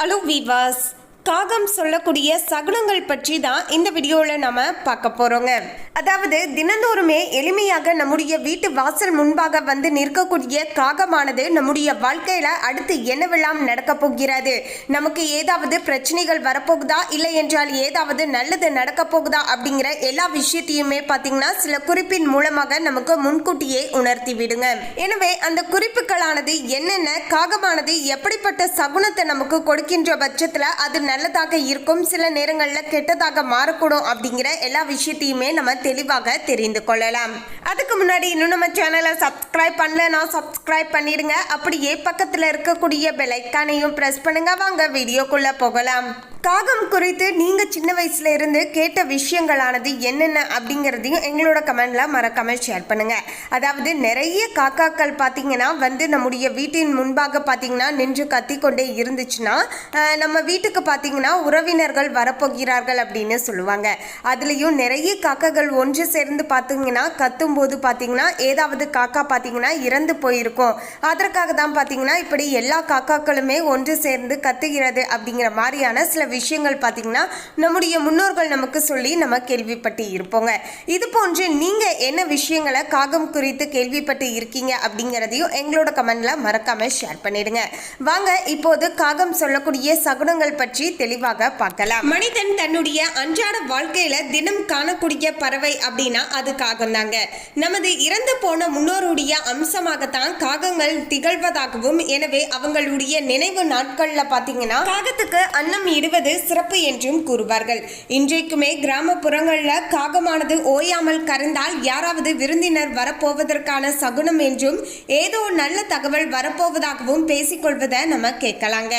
Hello viewers, காகம் சொல்லக்கூடிய சகுனங்கள் பற்றி தான் இந்த வீடியோவில் நம்ம பார்க்க போகிறோங்க அதாவது தினந்தோறுமே எளிமையாக நம்முடைய வீட்டு வாசல் முன்பாக வந்து நிற்கக்கூடிய காகமானது நம்முடைய வாழ்க்கையில் அடுத்து என்னவெல்லாம் நடக்கப் போகிறது? நமக்கு ஏதாவது பிரச்சனைகள் வரப்போகுதா? இல்லை என்றால் ஏதாவது நல்லது நடக்கப் போகுதா? அப்படிங்கிற எல்லா விஷயத்தையுமே பார்த்தீங்கன்னா சில குறிப்பின் மூலமாக நமக்கு முன்கூட்டியே உணர்த்தி விடுங்க. எனவே அந்த குறிப்புகளானது என்னென்ன காகமானது எப்படிப்பட்ட சகுனத்தை நமக்கு கொடுக்கின்ற பட்சத்தில் அது நல்லதாக இருக்கும். சில நேரங்களில் கெட்டதாக மாறக்கூடும் அப்படிங்கிற எல்லா விஷயத்தையுமே நம்ம தெளிவாக தெரிந்து கொள்ளலாம். அதுக்கு முன்னாடி இன்னும் நம்ம சேனலை சப்ஸ்கிரைப் பண்ணலன்னா சப்ஸ்கிரைப் பண்ணிடுங்க. அப்படியே பக்கத்தில் இருக்கக்கூடிய பெலைக்கானையும் ப்ரெஸ் பண்ணுங்க. வாங்க வீடியோக்குள்ளே போகலாம். காகம் குறித்து நீங்க சின்ன வயசுல இருந்து கேட்ட விஷயங்களானது என்னென்ன அப்படிங்கிறதையும் எங்களோட கமெண்ட்ல மறக்காம ஷேர் பண்ணுங்க. அதாவது நிறைய காக்காக்கள் பார்த்தீங்கன்னா வந்து நம்முடைய வீட்டின் முன்பாக பார்த்தீங்கன்னா நின்று கத்திக்கொண்டே இருந்துச்சுன்னா நம்ம வீட்டுக்கு பார்த்தீங்கன்னா உறவினர்கள் வரப்போகிறார்கள் அப்படின்னு சொல்லுவாங்க. அதுலேயும் நிறைய காக்காக்கள் ஒன்று சேர்ந்து பார்த்திங்கன்னா கத்தும்போது பார்த்தீங்கன்னா ஏதாவது காக்கா பார்த்திங்கன்னா இறந்து போயிருக்கும். அதற்காக தான் பார்த்தீங்கன்னா இப்படி எல்லா காக்காக்களுமே ஒன்று சேர்ந்து கத்துகிறது அப்படிங்கிற மாதிரியான சில விஷயங்கள் பார்த்தீங்கன்னா நம்முடைய முன்னோர்கள் நமக்கு சொல்லி நம்ம கேள்விப்பட்டு இருப்போங்க. இது போன்று நீங்கள் என்ன விஷயங்களை காகம் குறித்து கேள்விப்பட்டு இருக்கீங்க அப்படிங்கிறதையும் எங்களோட கமெண்ட்ல மறக்காமல் ஷேர் பண்ணிடுங்க. வாங்க இப்போது காகம் சொல்லக்கூடிய சகுனங்கள் பற்றி தெளிவாக பார்க்கலாம். மனிதன் தன்னுடைய அன்றாட வாழ்க்கையில தினம் காணக்கூடிய பறவை அப்படின்னா அது காகம் தாங்க நமது இறந்து போன முன்னோருடைய அம்சமாகத்தான் காகங்கள் திகழ்வதாகவும் எனவே அவங்களுடைய நினைவு நாட்களில் பார்த்தீங்கன்னா காகத்துக்கு அன்னம் இடுவது சிறப்பு என்றும் கூறுவார்கள். இன்றைக்குமே கிராமப்புறங்களில் காகமானது ஓயாமல் கறந்தால் யாராவது விருந்தினர் வரப்போவதற்கான சகுனம் என்றும் ஏதோ நல்ல தகவல் வரப்போவதாகவும் பேசிக்கொள்வதை நம்ம கேட்கலாங்க.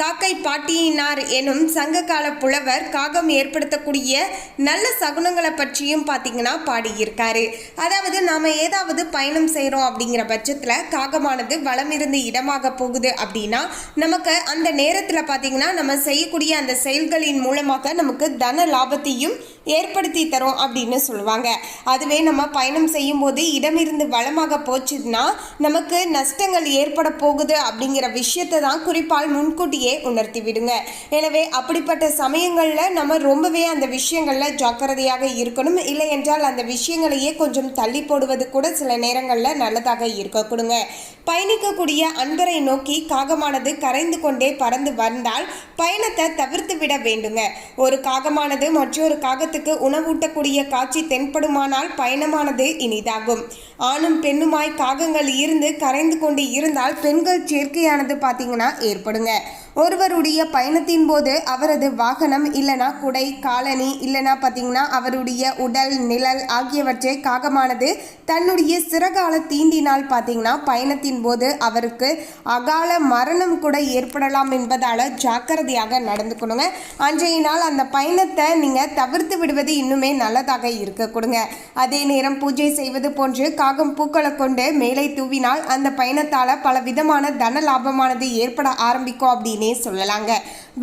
காக்கை பாட்டியினார் எனும் சங்ககால புலவர் காகம் ஏற்படுத்தக்கூடிய நல்ல சகுனங்களை பற்றியும் பார்த்தீங்கன்னா பாடியிருக்காரு. அதாவது நாம் ஏதாவது பயணம் செய்கிறோம் அப்படிங்கிற பட்சத்தில் காகமானது வளமிருந்து இடமாக போகுது அப்படின்னா நமக்கு அந்த நேரத்தில் பார்த்தீங்கன்னா நம்ம செய்யக்கூடிய அந்த செயல்களின் மூலமாக நமக்கு தன லாபத்தையும் ஏற்படுத்தி தரும் அப்படின்னு சொல்லுவாங்க. அதுவே நம்ம பயணம் செய்யும்போது இடமிருந்து வளமாக போச்சுன்னா நமக்கு நஷ்டங்கள் ஏற்பட போகுது அப்படிங்கிற விஷயத்தை தான் குறிப்பால் முன்கூட்டியே உணர்த்தி விடுங்க. எனவே அப்படிப்பட்ட சமயங்களில் நம்ம ரொம்பவே அந்த விஷயங்களில் ஜாக்கிரதையாக இருக்கணும். இல்லை என்றால் அந்த விஷயங்களையே கொஞ்சம் தள்ளி போடுவது கூட சில நேரங்களில் நல்லதாக இருக்க கொடுங்க. பயணிக்கக்கூடிய அன்பரை நோக்கி காகமானது கரைந்து கொண்டே பறந்து வந்தால் பயணத்தை தவிர்த்து விட வேண்டுங்க. ஒரு காகமானது மற்றொரு காகத்துக்கு உணவூட்டக்கூடிய காட்சி தென்படுமானால் பயணமானது இனிதாகும். ஆணும் பெண்ணுமாய் காகங்கள் இருந்து கரைந்து கொண்டு இருந்தால் பெண்கள் சேர்க்கையானது பார்த்தீங்கன்னா ஏற்படுங்க. ஒருவருடைய பயணத்தின் போது அவரது வாகனம் இல்லைனா குடை காலனி இல்லைனா பார்த்தீங்கன்னா அவருடைய உடல் நிழல் ஆகியவற்றை காகமானது. தன்னுடைய சிறகால தீண்டினால் பார்த்தீங்கன்னா பயணத்தின் போது அவருக்கு அகால மரணம் கூட ஏற்படலாம் என்பதால் ஜாக்கிரதையாக நடந்துக்கணுங்க அன்றைய நாள் அந்த பயணத்தை நீங்கள் தவிர்த்து விடுவது இன்னுமே நல்லதாக இருக்க கொடுங்க. அதே நேரம் பூஜை செய்வது போன்று காகம் பூக்களை கொண்டு மேலே தூவினால் அந்த பயணத்தால் பல விதமான தன லாபமானது ஏற்பட ஆரம்பிக்கும் அப்படின்னு சொல்லலாங்க.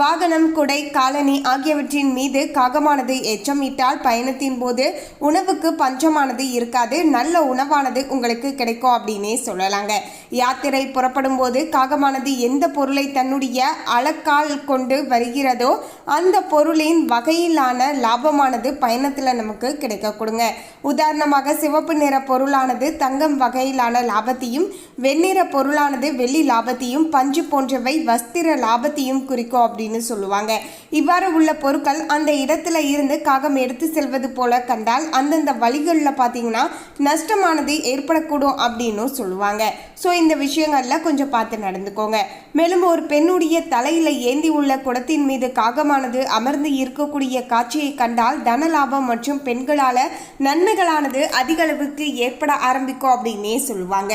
வாகனம் குடை காலனி ஆகியவற்றின் மீது காகமானது எச்சமிட்டால் பயணத்தின் போது உணவுக்கு பஞ்சமானது இருக்காது. நல்ல உணவானது உங்களுக்கு கிடைக்கும் அப்படின்னே சொல்லலாங்க. யாத்திரை புறப்படும் போது காகமானது எந்த பொருளை தன்னுடைய அளக்கால் கொண்டு வருகிறதோ அந்த பொருளின் வகையிலான லாபமானது பயணத்தில் நமக்கு கிடைக்க கொடுங்க. உதாரணமாக சிவப்பு நிற பொருளானது தங்கம் வகையிலான லாபத்தையும் வெண்ணிற பொருளானது வெள்ளி லாபத்தையும் பஞ்சு போன்றவை வஸ்திர ஆபத்தையும் குறிக்கும் அப்படின்னு சொல்லுவாங்க. இவ்வாறு உள்ள பொருட்கள் அந்த இடத்துல இருந்து காகம் எடுத்து செல்வது போல கண்டால் அந்தந்த வழிகளில் பார்த்தீங்கன்னா நஷ்டமானது ஏற்படக்கூடும் அப்படின்னு சொல்லுவாங்க. ஸோ இந்த விஷயங்களில் கொஞ்சம் பார்த்து நடந்துக்கோங்க. மேலும் ஒரு பெண்ணுடைய தலையில் ஏந்தி உள்ள குடத்தின் மீது காகமானது அமர்ந்து இருக்கக்கூடிய காட்சியை கண்டால் தன லாபம் மற்றும் பெண்களால் நன்மைகளானது அதிக அளவுக்கு ஏற்பட ஆரம்பிக்கும் அப்படின்னே சொல்லுவாங்க.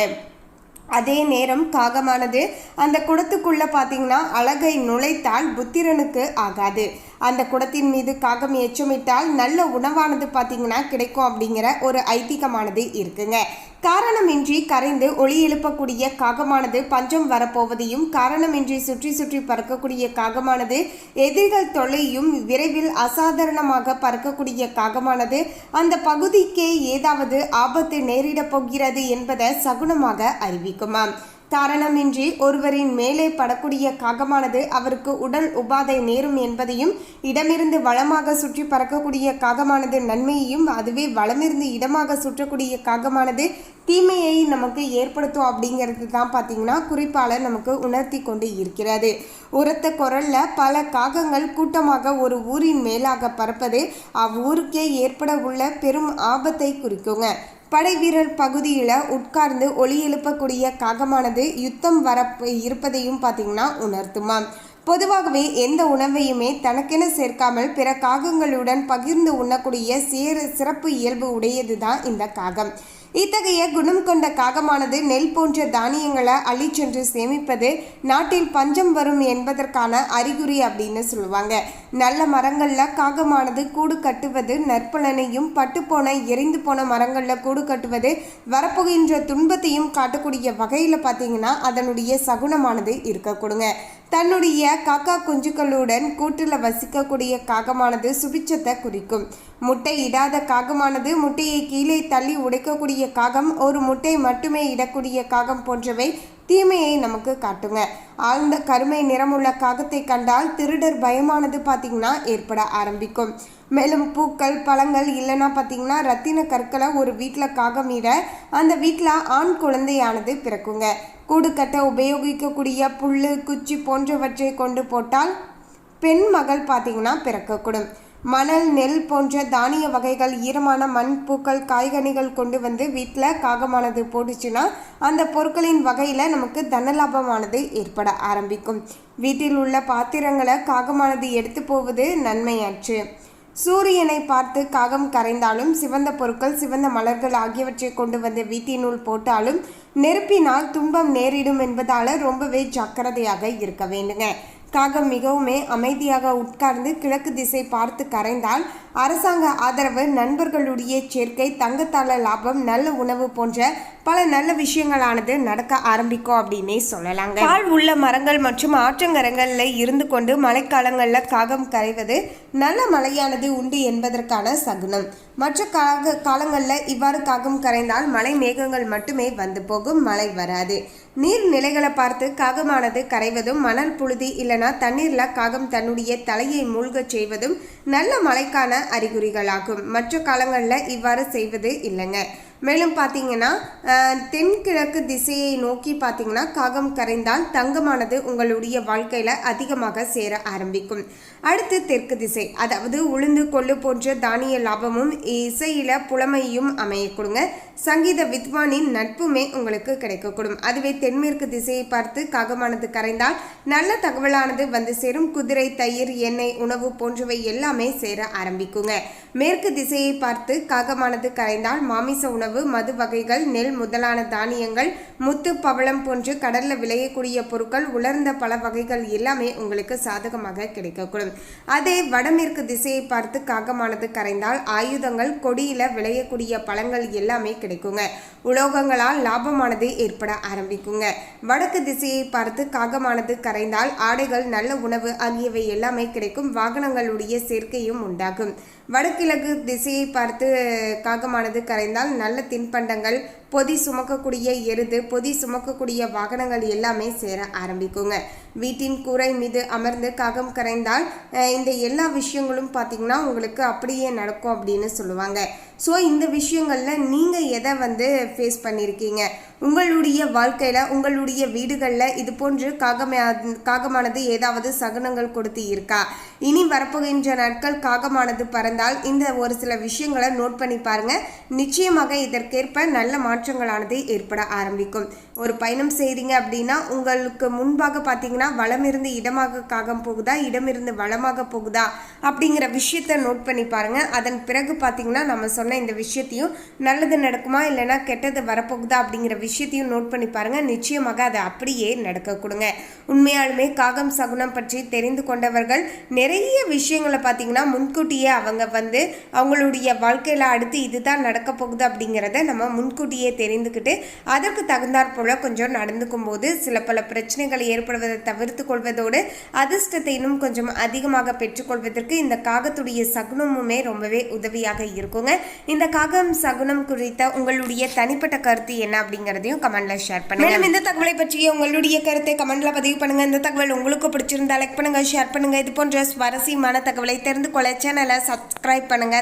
அதே நேரம் காகமானது அந்த குடத்துக்குள்ள பார்த்தீங்கன்னா அழகை நுழைத்தால் புத்திரனுக்கு ஆகாது. அந்த குடத்தின் மீது காகம் எச்சமிட்டால் நல்ல உணவானது பார்த்தீங்கன்னா கிடைக்கும் அப்படிங்கிற ஒரு ஐதீகமானது இருக்குங்க. காரணமின்றி கரைந்து ஒளி எழுப்பக்கூடிய காகமானது பஞ்சம் வரப்போவதையும் காரணமின்றி சுற்றி சுற்றி பறக்கக்கூடிய காகமானது எதிரிகள் தொல்லையும் விரைவில் அசாதாரணமாக பறக்கக்கூடிய காகமானது அந்த பகுதிக்கே ஏதாவது ஆபத்து நேரிடப் போகிறது என்பதை சகுனமாக அறிவிக்குமாம். காரணமின்றி ஒருவரின் மேலே படக்கூடிய காகமானது அவருக்கு உடல் உபாதை நேரும் என்பதையும் இடமிருந்து வளமாக சுற்றி பறக்கக்கூடிய காகமானது நன்மையையும் அதுவே வளமிருந்து இடமாக சுற்றக்கூடிய காகமானது தீமையை நமக்கு ஏற்படுத்தும் அப்படிங்கிறது தான் பார்த்தீங்கன்னா குறிப்பாளர் நமக்கு உணர்த்தி கொண்டு இருக்கிறது. உரத்த குரலில் பல காகங்கள் கூட்டமாக ஒரு ஊரின் மேலாக பறப்பது அவ்வூருக்கே ஏற்பட உள்ள பெரும் ஆபத்தை குறிக்குங்க. படை வீரர் பகுதியில் உட்கார்ந்து ஒளி எழுப்பக்கூடிய காகமானது யுத்தம் வர இருப்பதையும் பார்த்தீங்கன்னா உணர்த்துமாம் பொதுவாகவே எந்த உணவையுமே தனக்கென சேர்க்காமல் பிற காகங்களுடன் பகிர்ந்து உண்ணக்கூடிய சேர சிறப்பு இயல்பு உடையது தான் இந்த காகம். இத்தகைய குணம் கொண்ட காகமானது நெல் போன்ற தானியங்களை அள்ளி சென்று சேமிப்பது நாட்டில் பஞ்சம் வரும் என்பதற்கான அறிகுறி அப்படின்னு சொல்லுவாங்க. நல்ல மரங்களில் காகமானது கூடு கட்டுவது நற்பலனையும் பட்டுப்போன எரிந்து போன மரங்களில் கூடு கட்டுவது வரப்போகின்ற துன்பத்தையும் காட்டக்கூடிய வகையில் பார்த்தீங்கன்னா அதனுடைய சகுனமானது இருக்கக்கூடுங்க. தன்னுடைய காக்கா குஞ்சுகளுடன் கூட்டில் வசிக்கக்கூடிய காகமானது சுபிச்சத்தை குறிக்கும். முட்டை இடாத காகமானது முட்டையை கீழே தள்ளி உடைக்கக்கூடிய காகம் ஒரு முட்டை மட்டுமே இடக்கூடிய காகம் போன்றவை தீமையை நமக்கு காட்டுங்க. ஆழ்ந்த கருமை நிறமுள்ள காகத்தை கண்டால் திருடர் பயமானது பார்த்திங்கன்னா ஏற்பட ஆரம்பிக்கும். மேலும் பூக்கள் பழங்கள் இல்லைன்னா பார்த்தீங்கன்னா ரத்தின கற்களை ஒரு வீட்டில் காகம் அந்த வீட்டில் ஆண் குழந்தையானது பிறக்குங்க. கூடு கட்ட உபயோகிக்கக்கூடிய புல் குச்சி போன்றவற்றை கொண்டு போட்டால் பெண் மகள் பார்த்தீங்கன்னா பிறக்கக்கூடும். மணல் நெல் போன்ற தானிய வகைகள் ஈரமான மண் பூக்கள் காய்கனிகள் கொண்டு வந்து வீட்டில் காகமானது போட்டுச்சுன்னா அந்த பொருட்களின் வகையில் நமக்கு தனலாபமானது ஏற்பட ஆரம்பிக்கும். வீட்டில் உள்ள பாத்திரங்களை காகமானது எடுத்து போவது நன்மையாற்று. சூரியனை பார்த்து காகம் கரைந்தாலும் சிவந்த பொருட்கள் சிவந்த மலர்கள் ஆகியவற்றை கொண்டு வந்து வீட்டினுள் போட்டாலும் நெருப்பினால் துன்பம் நேரிடும் என்பதால் ரொம்பவே ஜாக்கிரதையாக இருக்க வேண்டுங்க. காகம் மிகவுமே அமைதியாக உட்கார்ந்து கிழக்கு திசை பார்த்து கரைந்தால் அரசாங்க ஆதரவு நண்பர்களுடைய சேர்க்கை தங்கத்தாள லாபம் நல்ல உணவு போன்ற பல நல்ல விஷயங்களானது நடக்க ஆரம்பிக்கும் அப்படின்னே சொல்லலாங்க. பால் உள்ள மரங்கள் மற்றும் ஆற்றங்கரங்களில் இருந்து கொண்டு மழைக்காலங்களில் காகம் கரைவது நல்ல மழையானது உண்டு என்பதற்கான சகுனம். மற்ற காக காலங்களில் இவ்வாறு காகம் கரைந்தால் மழை மேகங்கள் மட்டுமே வந்து போகும் மழை வராது. நீர்நிலைகளை பார்த்து காகமானது கரைவதும் மணல் புழுதி இல்லைனா தண்ணீரில் காகம் தன்னுடைய தலையை மூழ்கச் செய்வதும் நல்ல மழைக்கான அறிகுறிகளாகும். மற்ற காலங்களில் இவ்வாறு செய்வது இல்லைங்க. மேலும் பார்த்தீங்கன்னா தென்கிழக்கு திசையை நோக்கி பார்த்தீங்கன்னா காகம் கரைந்தால் தங்கமானது உங்களுடைய வாழ்க்கையில் அதிகமாக சேர ஆரம்பிக்கும். அடுத்து தெற்கு திசை அதாவது உளுந்து கொள்ளு போன்ற தானிய லாபமும் இசையில புலமையும் அமைய கொடுங்க. சங்கீத வித்வானின் நட்புமே உங்களுக்கு கிடைக்கக்கூடும். அதுவே தென்மேற்கு திசையை பார்த்து காகமானது கரைந்தால் நல்ல தகவலானது வந்து சேரும். குதிரை தயிர் எண்ணெய் உணவு போன்றவை எல்லாமே சேர ஆரம்பிக்குங்க. மேற்கு திசையை பார்த்து காகமானது கரைந்தால் மாமிச உணவு மது வகைகள் நெல் முதலான தானியங்கள் முத்து பவளம் போன்று கடல்ல விளையக்கூடிய பொருட்கள் உலர்ந்த பல வகைகள் எல்லாமே உங்களுக்கு சாதகமாக கிடைக்கக்கூடும். அதே வடமேற்கு திசையை பார்த்து காகமானது கரைந்தால் ஆயுதங்கள் கொடியில விளையக்கூடிய பழங்கள் எல்லாமே கிடைக்குங்க. உலோகங்களால் லாபமானது ஏற்பட ஆரம்பிக்குங்க. வடக்கு திசையை பார்த்து காகமானது கரைந்தால் ஆடைகள் நல்ல உணவு ஆகியவை எல்லாமே கிடைக்கும். வாகனங்களுடைய சேர்க்கையும் உண்டாகும். வடகிழக்கு திசையை பார்த்து காகமானது கரைந்தால் நல்ல தின்பண்டங்கள் பொதி சுமக்கக்கூடிய எருது பொதி சுமக்கக்கூடிய வாகனங்கள் எல்லாமே சேர ஆரம்பிக்குங்க. வீட்டின் கூரை மீது அமர்ந்து காகம் கரைந்தால் இந்த எல்லா விஷயங்களும் பார்த்திங்கன்னா உங்களுக்கு அப்படியே நடக்கும் அப்படின்னு சொல்லுவாங்க. ஸோ இந்த விஷயங்களில் நீங்கள் எதை வந்து ஃபேஸ் பண்ணியிருக்கீங்க உங்களுடைய வாழ்க்கையில் உங்களுடைய வீடுகளில் இது போன்று காகமே காகமானது ஏதாவது சகுனங்கள் கொடுத்து இருக்கா? இனி வரப்போகின்ற நாட்கள் காகமானது பறந்தால் இந்த ஒரு சில விஷயங்களை நோட் பண்ணி பாருங்க. நிச்சயமாக இதற்கேற்ப நல்ல மாற்றங்களானது ஏற்பட ஆரம்பிக்கும். ஒரு பயணம் செய்கிறீங்க அப்படின்னா உங்களுக்கு முன்பாக பார்த்தீங்கன்னா வளமிருந்து இடமாக காகம் போகுதா இடமிருந்து வளமாக போகுதா அப்படிங்கிற விஷயத்த நோட் பண்ணி பாருங்க. அதன் பிறகு பார்த்தீங்கன்னா நம்ம சொன்ன இந்த விஷயத்தையும் நல்லது நடக்குமா இல்லைன்னா கெட்டது வரப்போகுதா அப்படிங்கிற விஷயத்தையும் நோட் பண்ணி பாருங்க. நிச்சயமாக அதை அப்படியே நடக்க கொடுங்க. உண்மையாலுமே காகம் சகுனம் பற்றி தெரிந்து கொண்டவர்கள் நிறைய விஷயங்களை பார்த்தீங்கன்னா முன்கூட்டியே அவங்க வந்து அவங்களுடைய வாழ்க்கையில் அடுத்து இதுதான் நடக்க போகுது அப்படிங்கிறத நம்ம முன்கூட்டியே தெரிந்துக்கிட்டு அதற்கு தகுந்தாற் போல கொஞ்சம் நடந்துக்கும் போது சில பல பிரச்சனைகள் ஏற்படுவதை தவிர்த்து கொள்வதோடு அதிர்ஷ்டத்தை இன்னும் கொஞ்சம் அதிகமாக பெற்றுக்கொள்வதற்கு இந்த காகத்துடைய சகுனமுமே ரொம்பவே உதவியாக இருக்குங்க. இந்த காகம் சகுனம் குறித்த உங்களுடைய தனிப்பட்ட கருத்து என்ன அப்படிங்கிறதையும் கமெண்ட்ல ஷேர் பண்ணுங்க. மேலும் இந்த தகவலை பற்றிய உங்களுடைய கருத்தை கமெண்ட்ல பதிவு பண்ணுங்க. இந்த தகவல் உங்களுக்கு பிடிச்சிருந்தா லைக் பண்ணுங்க ஷேர் பண்ணுங்க. இது போன்ற சுவாரஸ்யமான தகவலை தெரிந்து கொள்ள சேனலை சப்ஸ்கிரைப் பண்ணுங்க.